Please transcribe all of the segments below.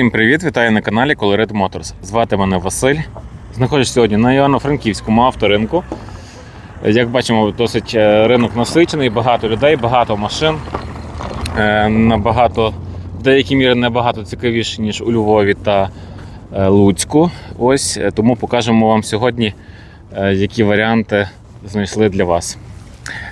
Всім привіт! Вітаю на каналі Colored Motors. Звати мене Василь. Знаходжусь сьогодні на Івано-Франківському авторинку. Як бачимо, досить е, ринок насичений, багато людей, багато машин. Е, Набагато, в деякій мірі набагато цікавіше, ніж у Львові та е, Луцьку. Ось тому покажемо вам сьогодні, які варіанти знайшли для вас.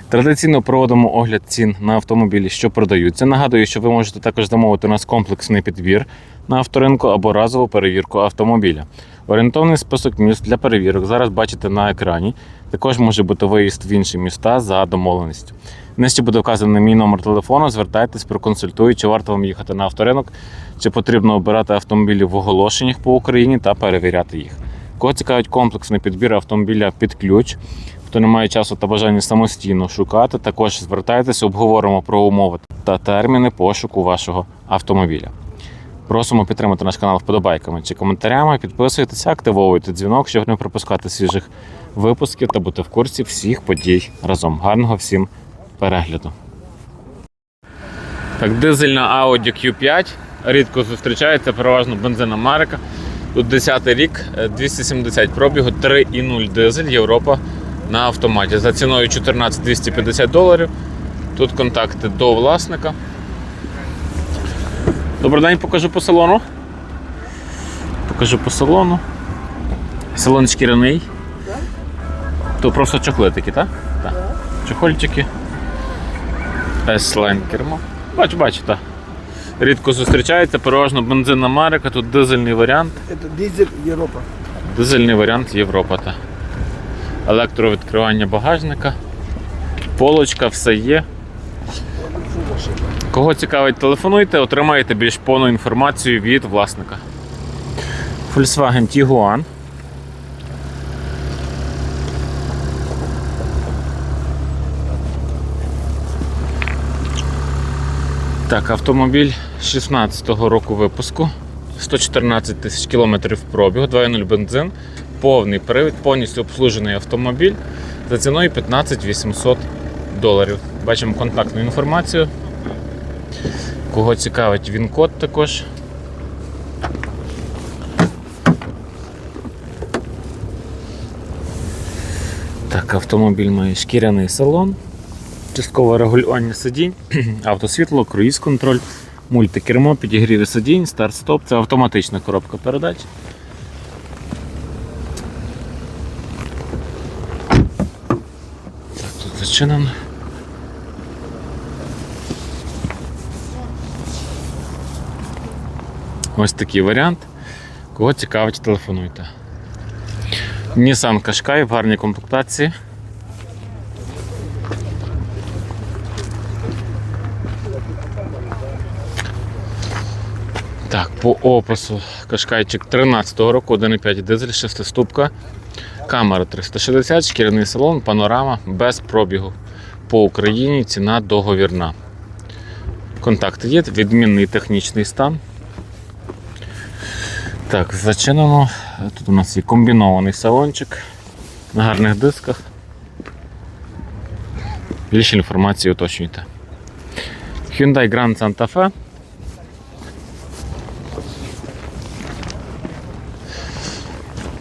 Традиційно проводимо огляд цін на автомобілі, що продаються. Нагадую, що ви можете також замовити у нас комплексний підбір на авторинку або разову перевірку автомобіля. Орієнтовний список міст для перевірок зараз бачите на екрані. Також може бути виїзд в інші міста за домовленістю. Нижче буде вказаний мій номер телефону. Звертайтесь, проконсультую, чи варто вам їхати на авторинок, чи потрібно обирати автомобілі в оголошеннях по Україні та перевіряти їх. Кого цікавить комплексний підбір автомобіля під ключ, хто не має часу та бажання самостійно шукати, також звертайтеся, обговоримо про умови та терміни пошуку вашого автомобіля. Просимо підтримати наш канал вподобайками чи коментарями, підписуйтеся, активовуйте дзвінок, щоб не пропускати свіжих випусків та бути в курсі всіх подій разом. Гарного всім перегляду. Так, дизельна Audi Q5 рідко зустрічається, переважно бензин Америка. Тут 10 рік, е, 270 пробігу, 3,0 дизель, Європа на автоматі. За ціною 14 250 доларів. Тут контакти до власника. Добрий день, покажу по салону. Покажу по салону. Салон шкіряний. То просто чохлитики, так? Так. Чохольчики. S-Line кермо. Бачу, бачу, так. Рідко зустрічається, переважно бензин Америка, тут дизельний варіант. Это дизель Европа. Дизельний варіант Європа. Та. Електровідкривання багажника. Полочка, все є. Кого цікавить, телефонуйте, отримаєте більш повну інформацію від власника. Volkswagen Tiguan. Так, автомобіль 16-го року випуску. 114 тисяч кілометрів пробігу, 2.0 бензин, повний привід, повністю обслужений автомобіль за ціною 15 800 доларів. Бачимо контактну інформацію. Кого цікавить він код також. Так, автомобіль має шкіряний салон, часткове регулювання сидінь, автосвітло, круїз-контроль, мультикермо, підігріви сидінь, старт-стоп. Це автоматична коробка передач. Зачинено. Ось такий варіант. Кого цікавить, телефонуйте. Nissan Qashqai в гарній комплектації. Так, по опису Кашкайчик 13-го року, 1,5 дизель, 6-ступка, камера 360, шкіряний салон, панорама без пробігу. По Україні ціна договірна. Контакти є, відмінний технічний стан. Так, зачинено. Тут у нас є комбінований салончик на гарних дисках. Більше інформації уточнюйте. Hyundai Grand Santa Fe.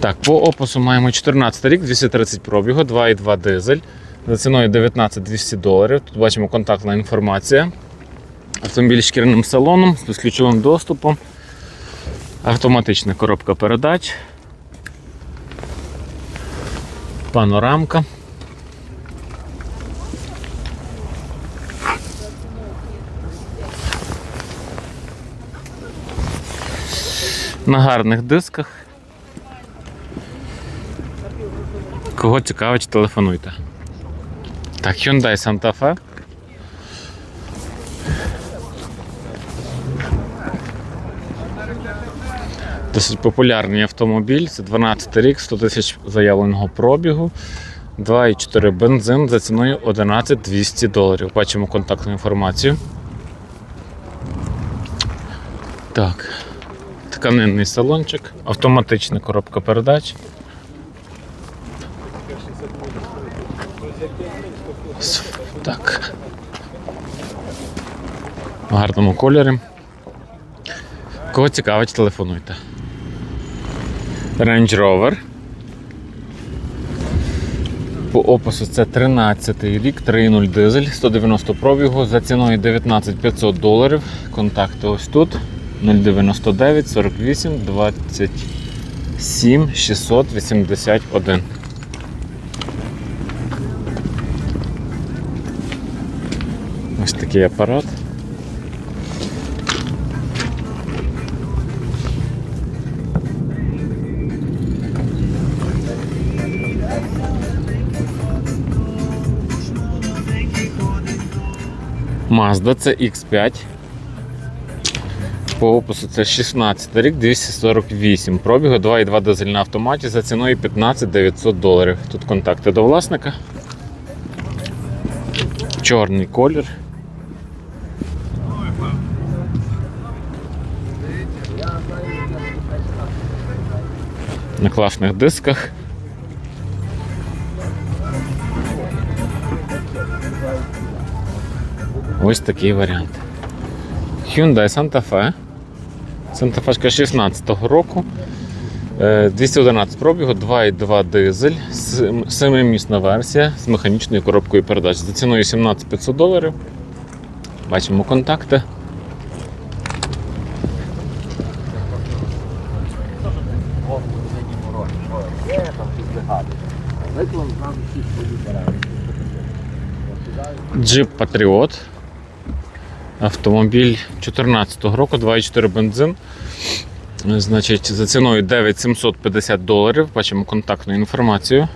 Так, по опису маємо 14 рік, 230 пробігу, 2,2 дизель. За ціною 19 200 доларів. Тут бачимо контактна інформація. Автомобіль з шкіряним салоном, з безключовим доступом. Автоматична коробка передач. Панорамка. На гарних дисках. Кого цікавить, телефонуйте. Так, Hyundai Santa Fe. Досить популярний автомобіль. Це 12 рік, 100 тисяч заявленого пробігу. 2,4 бензин за ціною 11 200 доларів. Бачимо контактну інформацію. Так. Тканинний салончик, автоматична коробка передач. Так. В гарному кольорі. Кого цікавить, телефонуйте. Range Rover. По опису це 13 рік, 3.0 дизель, 190 пробігу за ціною 19 500 доларів. Контакти ось тут 099 48 27 681. Ось такий апарат. Mazda це X5. По опису це 16 рік, 248 пробігу, 2,2 дизель на автоматі за ціною 15 900 доларів. Тут контакти до власника. Чорний колір. На класних дисках. Ось такий варіант. Hyundai Santa Fe. Santa Fe 16-го року. Е, 211 пробігу, 2,2 дизель, 7-місна версія з механічною коробкою передач. За ціною 17 500 доларів. Бачимо контакти. Jeep Patriot. Автомобіль 2014 року, 2,4 бензин. Значить, за ціною 9750 доларів. Бачимо контактну інформацію.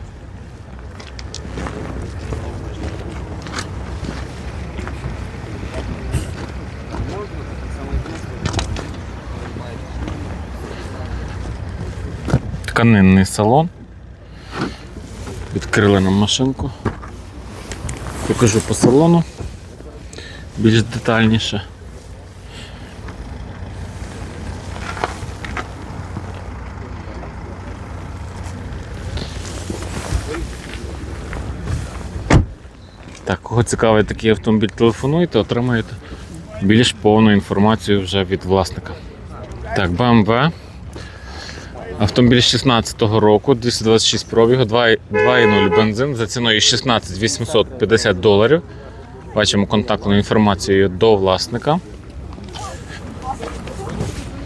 Тканинний салон. Відкрили нам машинку. Покажу по салону більш детальніше. Так, кого цікавий такий автомобіль, телефонуйте, отримаєте більш повну інформацію вже від власника. Так, BMW. Автомобіль 16-го року, 226 пробігу, 2,0 бензин за ціною 16 850 доларів. Бачимо контактну інформацію до власника.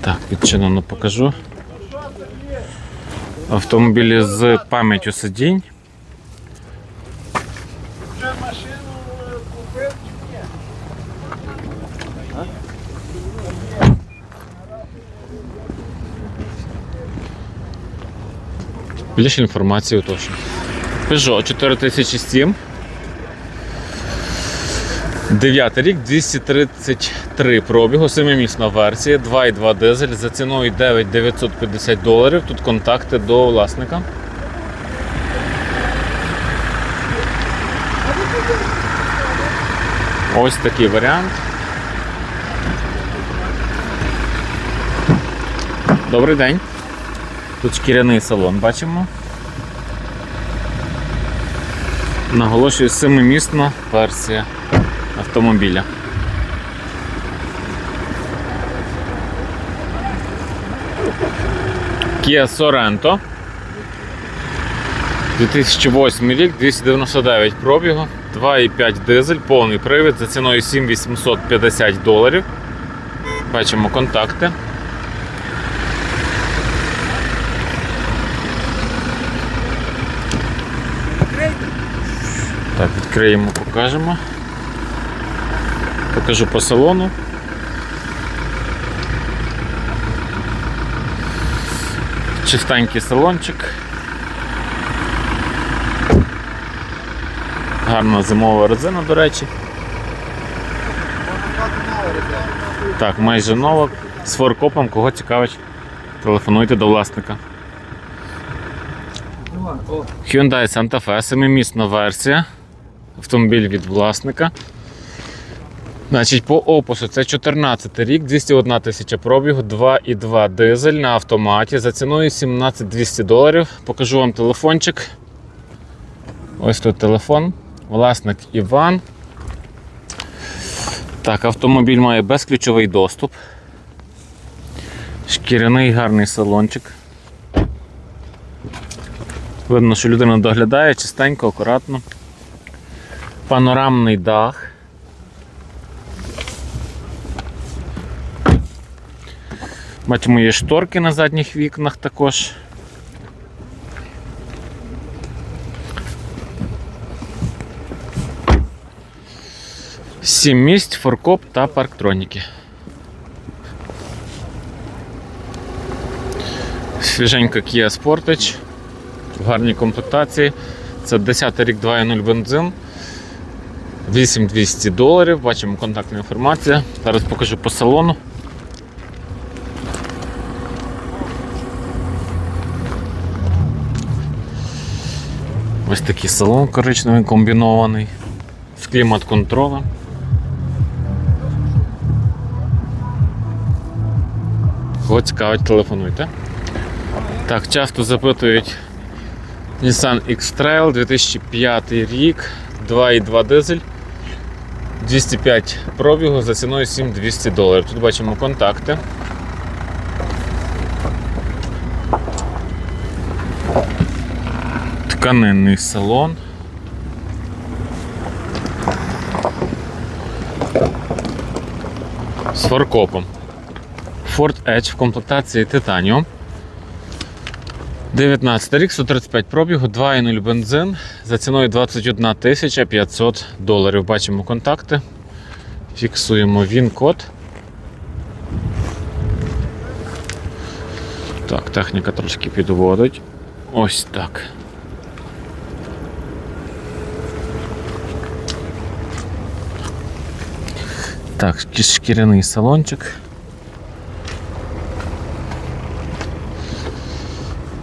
Так, відчинено покажу. Автомобілі з пам'яттю сидінь. Більше інформації точно. Peugeot 4007. 9 рік, 233 пробігу, 7-місна версія, 2,2 дизель за ціною 9,950 доларів. Тут контакти до власника. Ось такий варіант. Добрий день. Тут шкіряний салон бачимо. Наголошую, семимісна версія автомобіля. Kia Sorento. 2008 рік, 299 пробігу, 2,5 дизель, повний привід за ціною 7850 доларів. Бачимо контакти. Так, відкриємо, покажемо. Покажу по салону. Чистенький салончик. Гарна зимова резина, до речі. Так, майже нова. З форкопом, кого цікавить, телефонуйте до власника. Hyundai Santa Fe, семимісна версія. Автомобіль від власника. Значить, по опису це 14 рік, 201 тисяча пробігу, 2,2 дизель на автоматі за ціною 17 200 доларів. Покажу вам телефончик. Ось тут телефон. Власник Іван. Так, автомобіль має безключовий доступ. Шкіряний гарний салончик. Видно, що людина доглядає чистенько, акуратно. Панорамний дах. Бачимо, є шторки на задніх вікнах також. Сім місць, форкоп та парктроніки. Свіженька Kia Sportage в гарній комплектації. Це 10 рік 2.0 бензин. 8200 доларів. Бачимо контактна інформація. Зараз покажу по салону. Ось такий салон коричневий комбінований з клімат-контролем. Кого цікавить, телефонуйте. Так, часто запитують Nissan X-Trail 2005 рік, 2,2 дизель, 205 пробігу за ціною 7200 доларів. Тут бачимо контакти. Тканинний салон. З форкопом. Ford Edge в комплектації Titanium. 19 рік, 135 пробігу, 2,0 бензин за ціною 21 500 доларів. Бачимо контакти. Фіксуємо він-код. Так, техніка трошки підводить. Ось так. Так, шкіряний салончик.